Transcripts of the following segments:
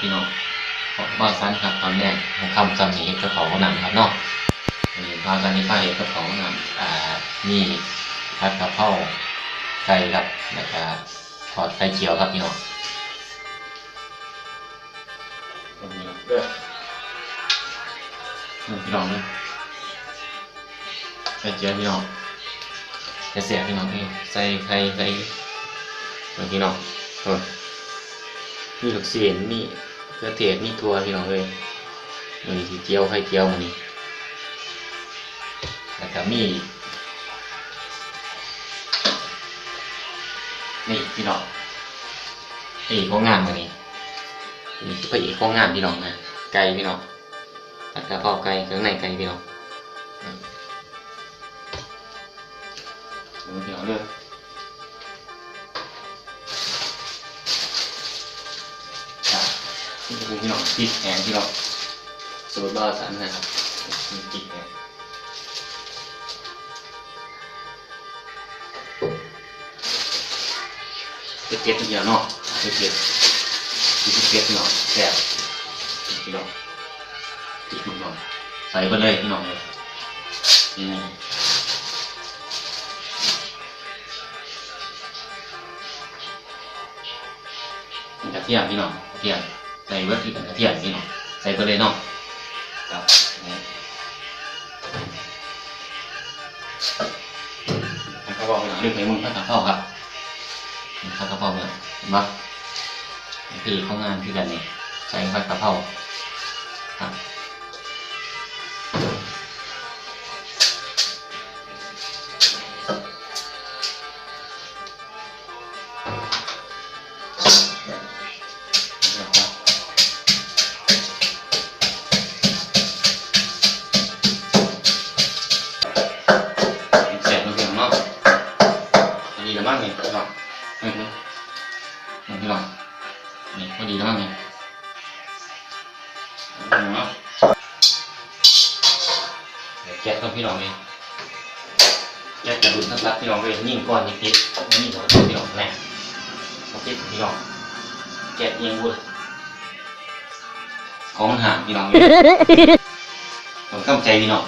พี่น้องขอบ้านซันครับตอนแรกของคำจำนี้กระเป๋าหนังครับเนาะอันนี้บ้านซันนี่ป้าเห็นกระเป๋าหนังอ่ามีผัดกะเพราไก่ครับแล้วก็ทอดไข่เจียวครับพี่น้องตรงนี้เด้อพี่น้องเนี่ยไข่เจียวพี่น้องจะเสียพี่น้องนี่ใส่ไข่ใส่เมื่น้องโอ้ยมีลูกเสียนี่ มีกระเทียมมีทัวพี่น้องเลยมันมีเจียวไข่เจียวมันนี่แล้วก็มีนี่พี่น้องพระเอกของานมันนี่นี่คือพระเอกข้องานพี่น้องนะไก่พี่น้องตัดกระเพราไก่เครื่องในไก่พี่น้องอืมดูพี่น้องเลย นี่คือพี่น้องพริกแห้งที่เราสูตรบ้าสันนะครับมีพริกแห้งเก็ดๆเดียวเนาะเก็ดๆพริกเก็ดเนาะแซ่บพี่น้องพริกพี่น้องใส่ไปเลยพี่น้องเลยนี่กระเทียมพี่น้องกระเทียม ใส่เวิร์ดคือกระเทียมนี่เนาะใส่ไปเลยเนาะครับนี่ผัดกะเพราพี่น้องเรียกไปมึงผัดกะเพราครับนี่ผัดกะเพราเนี่ยเห็นปะนี่คือข้างงานคือกันนี่ใส่ผัดกะเพราครับ ของมันห่างพี่น้องเลยต้องกำใจพี่น้อง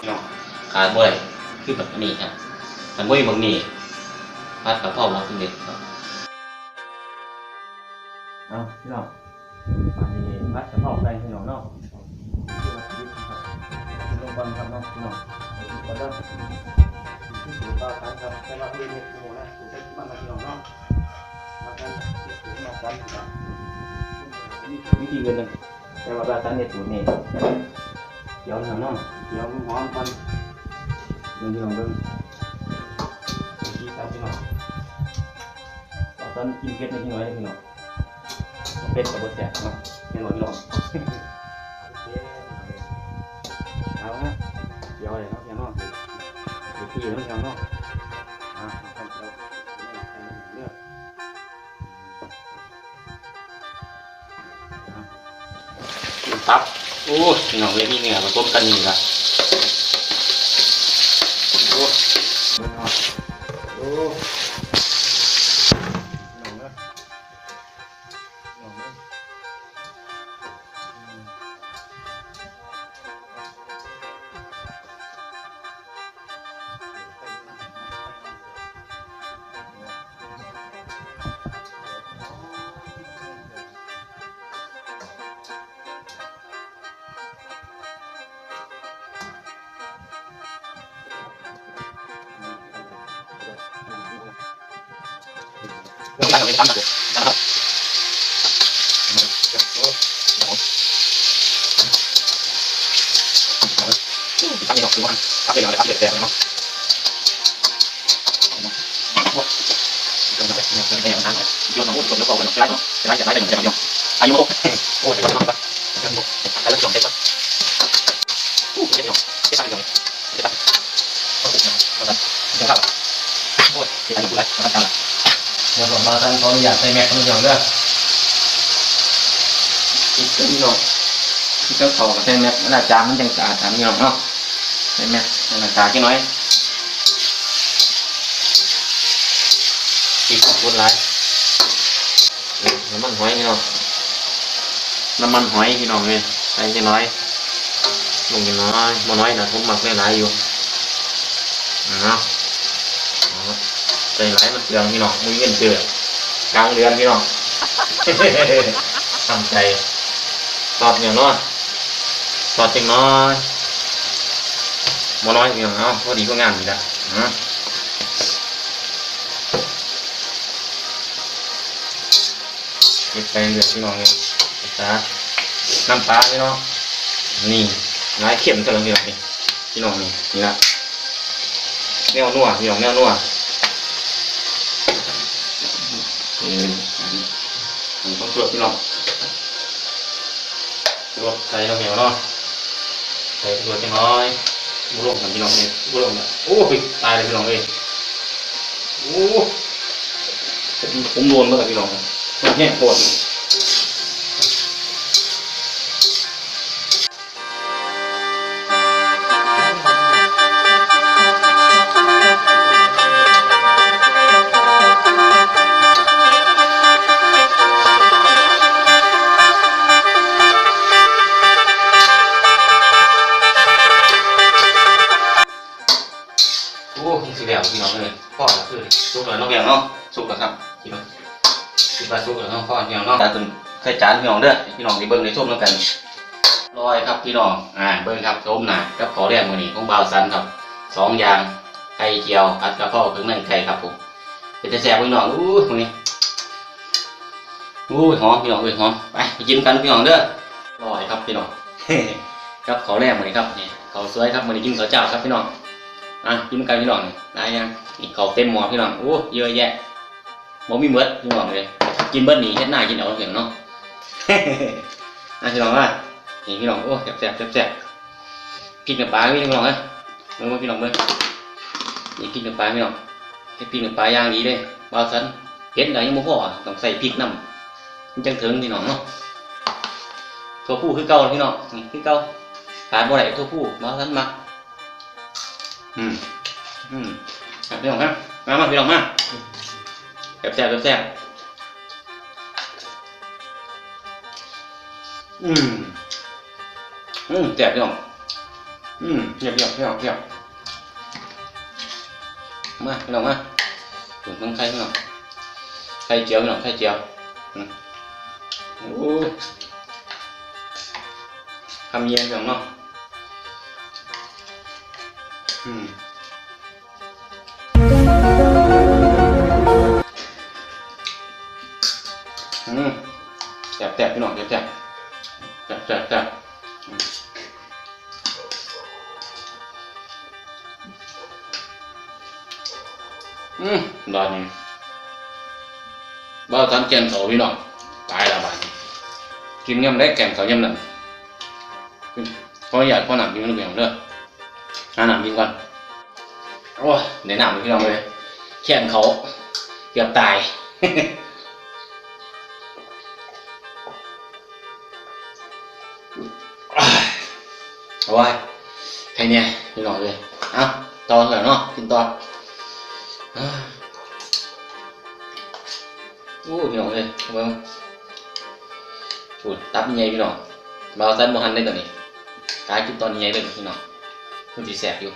พี่น้องขาดบ่ได้คือแบบนี้ครับมันบ่มีบางนี้พัดกับพ่อมาคุณเด็กครับเอาพี่น้องมาดีพัดกับพ่อไปพี่น้องเนาะลงบอลครับเนาะพี่น้อง บอลเด้อที่สูงต่อกันครับแต่ว่าพี่นี่โอ้โหนะสูงได้บ้านพี่น้องเนาะมากันที่สูงมากันครับนี่วิธีเงินนึงแต่ว่าการเนี่ยสูงนี่เดี๋ยวหน่อยเนาะเดี๋ยวหอมก่อนเบิ่งพี่น้องเบิ่งพี่ตามพี่น้องตอนกินเก็ดในพี่น้อยพี่น้องเป็ดกับบดแจกเนาะเป็นหมดพี่น้อง เดี๋ยวเลยเนาะพี่น้องเดี๋ยวพี่เนาะพี่น้องเนาะอ่าเอาเอาเอาเลือกตับโอ้ยพี่น้องเลยมีเนื้อผสมกันนี่ละโอ้โอ้ เรื่องตั้งกับเป็นตั้งกับนะครับโอ้ตั้งอีกดอกคือว่าตั้งเป็นอะไรตั้งเด็ดแดงเนาะเรื่องอะไรเนี่ยเรื่องแดงนั่งโยนมาพูดจบแล้วก็กันได้เนาะจะได้จะได้ได้หนึ่งจะมาโยนอายุโอ้โอ้ยจะมาบ้างเรื่องโอ้แต่เรื่องจบเด็กก่อนอู้เด็กเนาะเด็กตั้งจบเด็กตั้งโอ้ยเนาะมันจะเข้าโอ้ยเด็กตั้งอยู่ไรมันตั้งละ เดี๋ยวผมมาตั้งเขาอยากใส่แม็กซ์มันอย่างเด้ออีกตัวนี้เนาะที่เจ้าเขากับแท่งแม็กซ์มันอาจารย์มันจังสะอาดตามนี้เนาะเห็นไหมหน้าตาแค่น้อยอีกขอบคุณหลายน้ำมันหอยพี่น้องน้ำมันหอยพี่น้องเลยใส่แค่น้อยลงแค่น้อยมาน้อยนะผมหมักได้หลายอยู่เอาเอา ใส่หลายมันเปลืองพี่น้องมือเงินเจือกลางเดือนพี่น้องทำใจตอดอย่างน้อยตอดจังน้อยมาน้อยพี่น้องเอาพอดีก็งานอยู่แล้วอืมเก็บไปเรื่อยพี่น้องเลยจ้าน้ำปลาพี่น้องนี่นายเข็มกำลังพี่น้องนี่พี่น้องนี่นี่ละแนวนัวพี่น้องแนวนัว อืมผมต้องตรวจพี่น้องตรวจใส่น้ำเหนียวเนาะใส่ตรวจจังน้อยบุลงกันพี่น้องเนี่ยบุลงเนี่ยโอ้ยตายเลยพี่น้องเอ้ยโอ้ผมโดนเมื่อไหร่พี่น้องมันแห้งปวด โอ้ยสิแล้วพี่น้องเลยพ่อละคือสุกแล้วน้องแกงเนาะสุกแล้วครับพี่น้องสุกแล้วสุกแล้วเนาะพ่อพี่น้องเนาะตาตุนใส่จานพี่น้องเด้อพี่น้องที่เบิ่งในส้มแล้วกันลอยครับพี่น้องอ่าเบิ่งครับส้มหนากับขอแรกมื้อนี้ของบ่าวสันครับสองอย่างไข่เจียวผัดกะเพราเครื่องในไข่ครับผมเป็นจะแซ่บพี่น้องอู้ยมื้อนี้อู้ยหอมพี่น้องเอ้ยหอมไปไปกินกันพี่น้องเด้อลอยครับพี่น้องครับขอแรกมื้อนี้ครับนี่ข้าวสวยครับมื้อนี้กินข้าวเจ้าครับพี่น้อง อะกินกันพี่น้องได้ยังอีกเขาเต็มหม้อพี่น้องโอ้เยอะแยะบ่มีเบิดพี่น้องเลยกินเบิดหนีเฮ็ดหน้ากินเอาเสียงเนาะอะพี่น้องว่านี่พี่น้องโอ้แซ่บแซ่บแซ่บแซ่บกินกับปลาพี่น้องเอ้ยเมื่อพี่น้องเบิ่งนี่กินกับปลาพี่น้องให้กินกับปลาย่างดีเลยบ่าวสันเฮ็ดได้ยังบ่พอต้องใส่พริกน้ำมันจังถึงพี่น้องเนาะตัวผู้คือเก่าพี่น้องนี่คือเก่าขาดบ่ได้ตัวผู้บ่าวสันมัก อืมอืมครับพี่น้องครับ มามาพี่น้องมาแซ่บแซ่บแซ่บอืมอืมแซ่บพี่น้องอืมเยียบเยียบพี่น้องเยียบมาพี่น้องมาถึงต้องไข่พี่น้องไข่เจียวพี่น้องไข่เจียวอืมโอ้ยคำเย็นพี่น้องเนาะ อืมอืมแซ่บแซ่บพี่น้องแซ่บแซ่บแซ่บแซ่บแซ่บอืมอืมดอนนี้บ้าทันแกนเขาพี่น้องตายละบาดนี้กินยำได้แกงเขายำนั่นขออยากขอหนักกินมันเปลี่ยนเด้อ หาหนักกินก่อนโอ้เดี๋ยวหนักพี่น้องเลยแขนเขาเกือบตายโอ้ยใครเนี่ยพี่น้องเลยเอ้าตอนแล้วเนาะกินตอนอ้าวโอ้พี่น้องเลยเบิ่งสูดตับยังไงพี่น้องเบาสั้นบ่หันได้ตัวนี้กายกินตอนยังไงเลยพี่น้อง มันสิแสบอยู่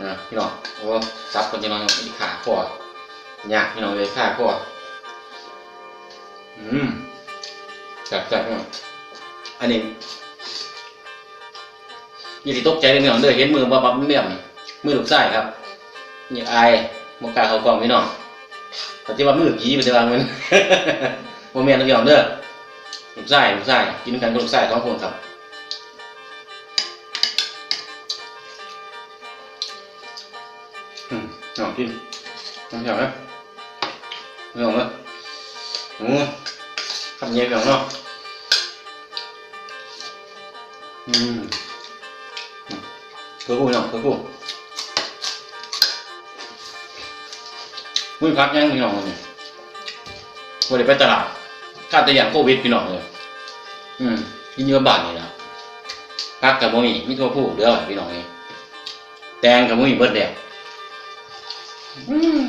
อ่าพี่น้องโอ้ซับคนจะนอนอีกขาคอยากพี่น้องเลยขาคออืมจับจับพี่น้องอันนี้อย่สิตกใจเลยพี่น้องเด้อเห็นมือบับบับเมี่ยมมือลูกชายครับอย่าอายมกาเขากองพี่น้องปฏิว่ามือผีปฏิว่ามันโมเมนต์นะพี่น้องเด้อลูกชายลูกชายกินกันกับลูกชายสองคนครับ อืมน้องกินน้องเหี่ยวนะน้องนะโอ้คำเย็นพี่น้องเนาะอืมคือกูเนาะคือกูมึงพักยังพี่น้องเนี่ยวันนี้ไปตลาดข้าแต่อย่างโควิดพี่น้องเลยอืมกินเยอะบาทนี่นะพักกับบ่มีมีทั่วผู้เด้อพี่น้องนี่แตงกับบ่มีเบิดแล้ว อืม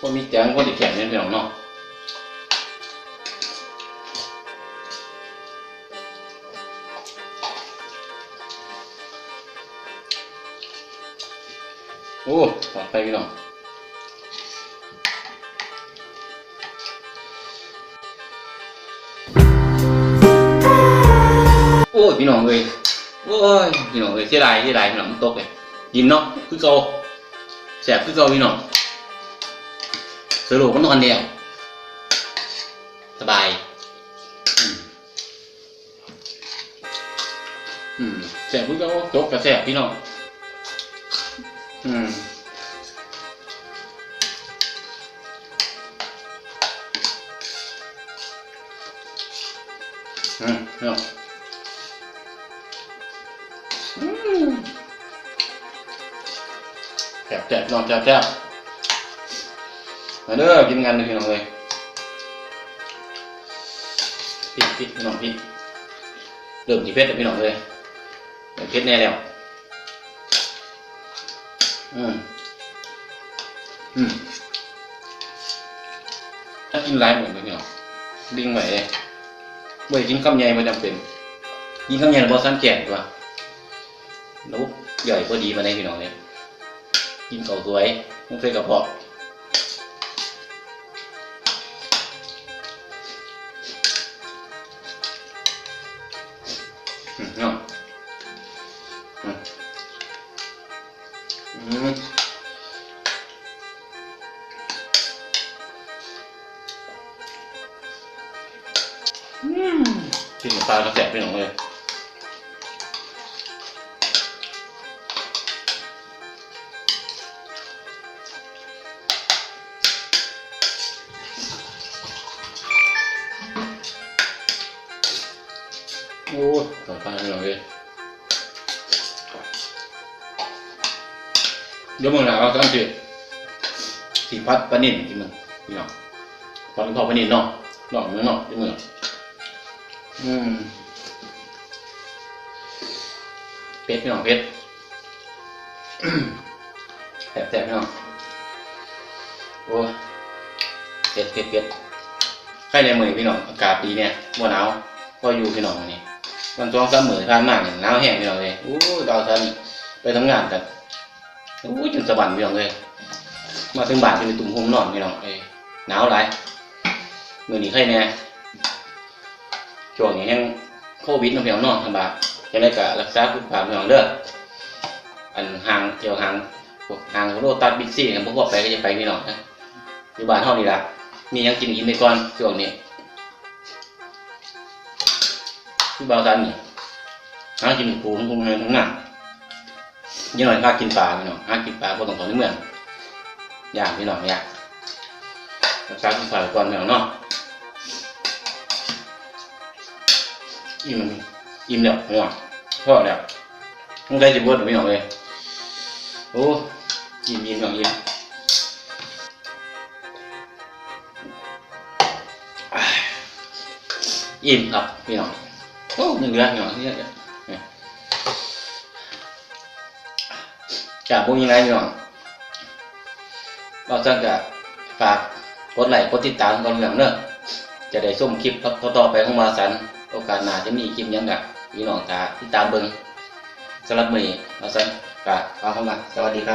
บ่มีแตงบ่ได้แข็งเนี่ยพี่น้องเนาะโอ้ปลอดภัยพี่น้องโอ้ยพี่น้องเอ้ยโอ้ยพี่น้องเอ้ยเสียดายเสียดายพี่น้องมันตกเลยกินเนาะคือเก่า แสบคือเก่าพี่น้องสรุปมันนอนเดียว สบาย อืมแสบคือเก่าตกกับแสบพี่น้อง อืมอืมพี่น้อง แซ่บแซ่บน้องแซ่บแซ่บมาเด้อกินกันเลยพี่น้องเลยพริกพริกพี่น้องพริกเริ่มที่เผ็ดแล้วพี่น้องเลยเริ่มเผ็ดแน่แล้วอืมอืมถ้ากินหลายเหมือนกันพี่น้องดิ้งไหวเลยบ่ได้กินคำใหญ่ไม่จำเป็นกินคำใหญ่แล้วบ่สันแก่นตัวนุ๊กใหญ่พอดีมาในพี่น้องเลย กินเก่าสวยมุกเฟกระเพาะอืมเนาะอืมอืมอืมกินกับปลากระแสบไปหน่อยเลย เดี๋ยวมึงหนาวสังเกตสีพัดปนิ่นที่มึงพี่น้องปลาทอดปลานิ่นเนาะเนาะมึงเนาะที่มึงอืมเป็ดพี่น้องเป็ดแสบๆพี่น้องโอ้เป็ดเป็ดเป็ดใครในมือพี่น้องอากาศดีเนี่ยบ่หนาวพออยู่พี่น้องอันนี้มันสองสามหมื่นผ่านมาเนี่ยหนาวแห้งพี่น้องเลยโอ้ดาวทันไปทำงานกัน อู้ยจนสะบันพี่น้องเลยมาถึงบ้านจะมีตุ่มโฮมนอนพี่น้องเอ้ยหนาวหลายมือนี้ใครแน่ช่วงนี้ยังโควิดเนาะพี่น้องนอนลำบากจะได้กะรักษาสุขภาพพี่น้องเด้ออันห่างเที่ยวห่างห่างโรตัสบิ๊กซี่กันพวกพวกไปก็จะไปพี่น้องนะอยู่บ้านเท่านี้ละมียังกินกินไปก่อนช่วงนี้ที่บาทันนี่หากินปูมันคงให้ทั้งนั้น ยี่หน่อยหากินปลาพี่น้องหากินปลาพอต้องขอในเมืองอยากพี่น้องอยากรักษาสุขภาพก่อนพี่น้องเนาะอิ่มอิ่มแล้วพี่น้องพอแล้วมึงได้จะบวชพี่น้องเลยโอ้อิ่มอิ่มพี่น้องอิ่มอิ่มครับพี่น้องโอ้หนึ่งเดือนเหรอที่นี่ จากพวกนี้ไรพี่น้องเราจะกะฝากกดไลค์กดติดตามก่อนอย่างเนอะจะได้ส้มคลิปต่อๆไปของมาสันโอกาสหน้าจะมีคลิปยังกะพี่น้องตาติดตามเบิงสำหรับมือมาสันกะฟังเข้ามาสวัสดีครับ